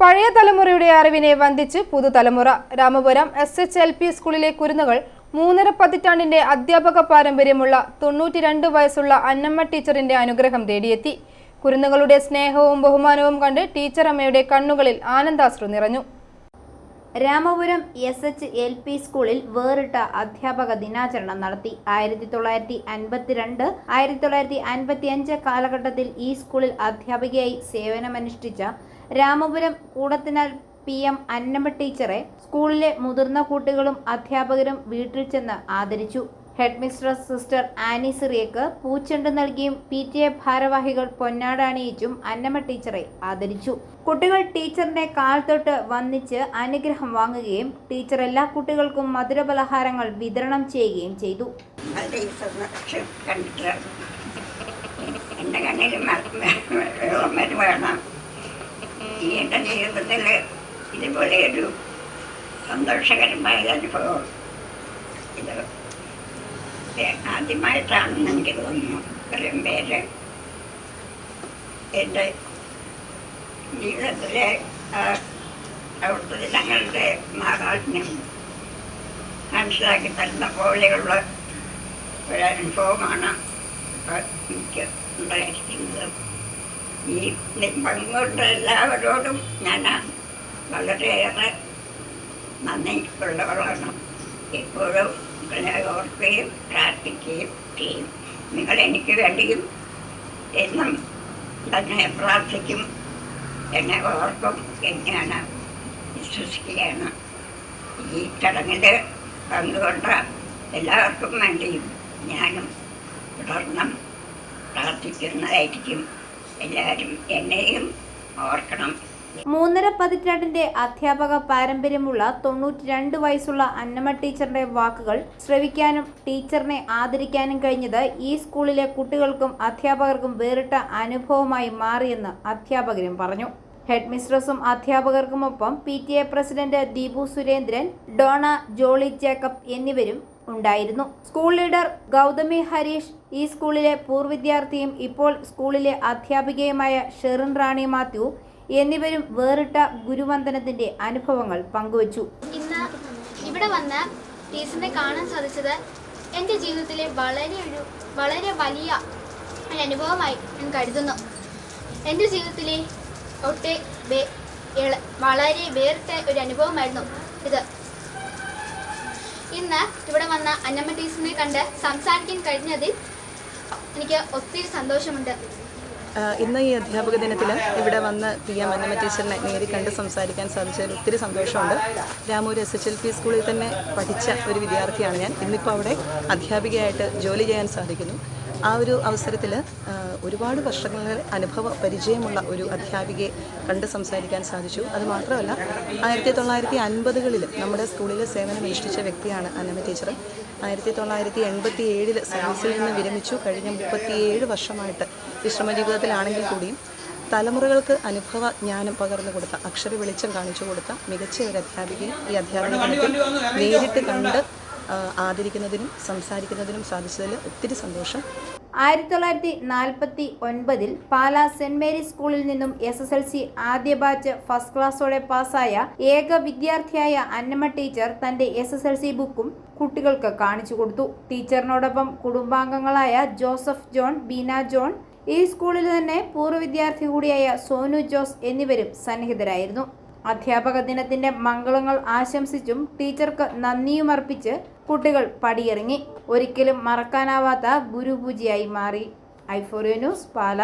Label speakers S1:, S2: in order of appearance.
S1: പഴയ തലമുറയുടെ അറിവിനെ വന്ദിച്ച് പുതുതലമുറ. Ramapuram S H L P സ്കൂളിലെ കുരുന്നുകൾ മൂന്നര പതിറ്റാണ്ടിന്റെ അധ്യാപക പാരമ്പര്യമുള്ള തൊണ്ണൂറ്റിരണ്ട് വയസ്സുള്ള അന്നമ്മ ടീച്ചറിന്റെ അനുഗ്രഹം തേടിയെത്തി. കുരുന്നുകളുടെ സ്നേഹവും ബഹുമാനവും കണ്ട് ടീച്ചർ അമ്മയുടെ കണ്ണുകളിൽ ആനന്ദാശ്രു നിറഞ്ഞു.
S2: Ramapuram S H L P സ്കൂളിൽ വേറിട്ട അധ്യാപക ദിനാചരണം നടത്തി. ആയിരത്തി തൊള്ളായിരത്തി അൻപത്തിരണ്ട് ആയിരത്തി തൊള്ളായിരത്തി അൻപത്തി അഞ്ച് കാലഘട്ടത്തിൽ ഈ സ്കൂളിൽ അധ്യാപികയായി സേവനമനുഷ്ഠിച്ച രാമപുരം കൂടത്തിനാൽ പി എം അന്നമ്മ ടീച്ചറെ സ്കൂളിലെ മുതിർന്ന കുട്ടികളും അധ്യാപകരും വീട്ടിൽ ചെന്ന് ആദരിച്ചു. ഹെഡ് മിസ്ട്രസ് സിസ്റ്റർ ആനി സിറിയക്ക് പൂച്ചെണ്ട് നൽകിയും പി ടി എ ഭാരവാഹികൾ പൊന്നാട അണിയിച്ചും അന്നമ്മ ടീച്ചറെ ആദരിച്ചു. കുട്ടികൾ ടീച്ചറിന്റെ കാൽ തൊട്ട് വന്നിച്ച് അനുഗ്രഹം വാങ്ങുകയും ടീച്ചർ എല്ലാ കുട്ടികൾക്കും മധുരപലഹാരങ്ങൾ വിതരണം ചെയ്യുകയും ചെയ്തു.
S3: ഈ എന്റെ ജീവിതത്തിൽ ഇതുപോലെ ഒരു സന്തോഷകരമായ അനുഭവം. ഇത് ആദ്യമായിട്ടാണെന്ന് എനിക്ക് തോന്നുന്നു. ഇത്രയും പേര് എന്റെ ജീവിതത്തിലെ അവിടുത്തെ ജനങ്ങളുടെ മാഹാത്മ്യം മനസ്സിലാക്കി തരുന്ന പോലെയുള്ള ഒരനുഭവമാണ് എനിക്ക് ഉണ്ടായിരിക്കുന്നത്. ഈ പങ്കുകൊണ്ട എല്ലാവരോടും ഞാൻ വളരെയേറെ നന്ദി ഉള്ളവളാണ് എപ്പോഴും നിങ്ങളെ ഓർക്കുകയും പ്രാർത്ഥിക്കുകയും ചെയ്യും. നിങ്ങൾ എനിക്ക് വേണ്ടിയും എന്നും തന്നെ പ്രാർത്ഥിക്കും. എന്നെ ഓർക്കും. എന്നെയാണ് വിശ്വസിക്കുകയാണ്. ഈ ചടങ്ങിൽ പങ്കുകൊണ്ട എല്ലാവർക്കും വേണ്ടിയും ഞാനും തുടർന്നും പ്രാർത്ഥിക്കുന്നതായിരിക്കും. എല്ലാവരും എന്നെയും ഓർക്കണം.
S2: മൂന്നര പതിറ്റാണ്ടിന്റെ അധ്യാപക പാരമ്പര്യമുള്ള തൊണ്ണൂറ്റി രണ്ട് വയസ്സുള്ള അന്നമ്മ ടീച്ചറിന്റെ വാക്കുകൾ ശ്രവിക്കാനും ടീച്ചറിനെ ആദരിക്കാനും കഴിഞ്ഞത് ഈ സ്കൂളിലെ കുട്ടികൾക്കും അധ്യാപകർക്കും വേറിട്ട അനുഭവമായി മാറിയെന്ന് അധ്യാപകരും പറഞ്ഞു. ഹെഡ് മിസ്ട്രസും അധ്യാപകർക്കുമൊപ്പം P T A president Deepu Surendran Dona Jolly Jacob എന്നിവരും ഉണ്ടായിരുന്നു. സ്കൂൾ ലീഡർ ഗൗതമി ഹരീഷ് ഈ സ്കൂളിലെ പൂർവ വിദ്യാർത്ഥിയും ഇപ്പോൾ സ്കൂളിലെ അധ്യാപികയുമായ ഷെറിൻ റാണി മാത്യു എന്നിവരും വേറിട്ട ഗുരുവന്ദനത്തിന്റെ അനുഭവങ്ങൾ പങ്കുവച്ചു.
S4: ഇന്ന് ഇവിടെ വന്ന് ടീച്ചറിനെ കാണാൻ സാധിച്ചത് എന്റെ ജീവിതത്തിലെ വളരെ ഒരു വളരെ വലിയ ഒരു അനുഭവമായി ഞാൻ കരുതുന്നു. എന്റെ ജീവിതത്തിലെ ഒട്ടെ വളരെ വേറിട്ട ഒരു അനുഭവമായിരുന്നു ഇത്. ഇന്ന് ഇവിടെ വന്ന അന്നമ്മ ടീച്ചറിനെ കണ്ട് സംസാരിക്കാൻ കഴിഞ്ഞതിൽ എനിക്ക് ഒത്തിരി സന്തോഷമുണ്ട്.
S5: ഇന്ന് ഈ അധ്യാപക ദിനത്തിൽ ഇവിടെ വന്ന് പി എം അന്നമ്മ ടീച്ചറിനെ നേരി കണ്ട് സംസാരിക്കാൻ സാധിച്ചതിൽ ഒത്തിരി സന്തോഷമുണ്ട്. Ramoor S H L P സ്കൂളിൽ തന്നെ പഠിച്ച ഒരു വിദ്യാർത്ഥിയാണ് ഞാൻ. ഇന്നിപ്പോൾ അവിടെ അധ്യാപികയായിട്ട് ജോലി ചെയ്യാൻ സാധിക്കുന്നു. ആ ഒരു അവസരത്തിൽ ഒരുപാട് വർഷങ്ങളുടെ അനുഭവ പരിചയമുള്ള ഒരു അധ്യാപികയെ കണ്ട് സംസാരിക്കാൻ സാധിച്ചു. അത് മാത്രമല്ല ആയിരത്തി തൊള്ളായിരത്തി അൻപതുകളിൽ നമ്മുടെ സ്കൂളിൽ സേവനം അനുഷ്ഠിച്ച വ്യക്തിയാണ് അന്നമ്മ ടീച്ചർ ആയിരത്തി തൊള്ളായിരത്തി എൺപത്തി ഏഴിൽ സർവീസിൽ നിന്ന് വിരമിച്ചു. കഴിഞ്ഞ മുപ്പത്തിയേഴ് വർഷമായിട്ട് വിശ്രമ ജീവിതത്തിലാണെങ്കിൽ കൂടിയും തലമുറകൾക്ക് അനുഭവ ജ്ഞാനം പകർന്നു കൊടുത്ത അക്ഷര വെളിച്ചം കാണിച്ചു കൊടുത്ത മികച്ച ഒരു അധ്യാപികയും ഈ അധ്യാപന നേരിട്ട് കണ്ട് ആദരിക്കുന്നതിനും സംസാരിക്കുന്നതിനും സാധിച്ചതിൽ ഒത്തിരി സന്തോഷം.
S2: ആയിരത്തി തൊള്ളായിരത്തി നാൽപ്പത്തി ഒൻപതിൽ പാലാ സെന്റ് മേരീസ് സ്കൂളിൽ നിന്നും എസ് എസ് എൽ സി ആദ്യ ബാച്ച് ഫസ്റ്റ് ക്ലാസ്സോടെ പാസ്സായ ഏക വിദ്യാർത്ഥിയായ അന്നമ്മ ടീച്ചർ തന്റെ എസ് എസ് എൽ സി ബുക്കും കുട്ടികൾക്ക് കാണിച്ചു കൊടുത്തു. ടീച്ചറിനോടൊപ്പം കുടുംബാംഗങ്ങളായ ജോസഫ് ജോൺ ബീന ജോൺ ഈ സ്കൂളിൽ തന്നെ പൂർവ വിദ്യാർത്ഥി കൂടിയായ സോനു ജോസ് എന്നിവരും സന്നിഹിതരായിരുന്നു. അധ്യാപക ദിനത്തിന്റെ മംഗളങ്ങൾ ആശംസിച്ചും ടീച്ചർക്ക് നന്ദിയും അർപ്പിച്ച് കുട്ടികൾ പടിയിറങ്ങി. ഒരിക്കലും മറക്കാനാവാത്ത ഗുരുപൂജയായി മാറി. ഐഫോറിയോ ന്യൂസ് പാല.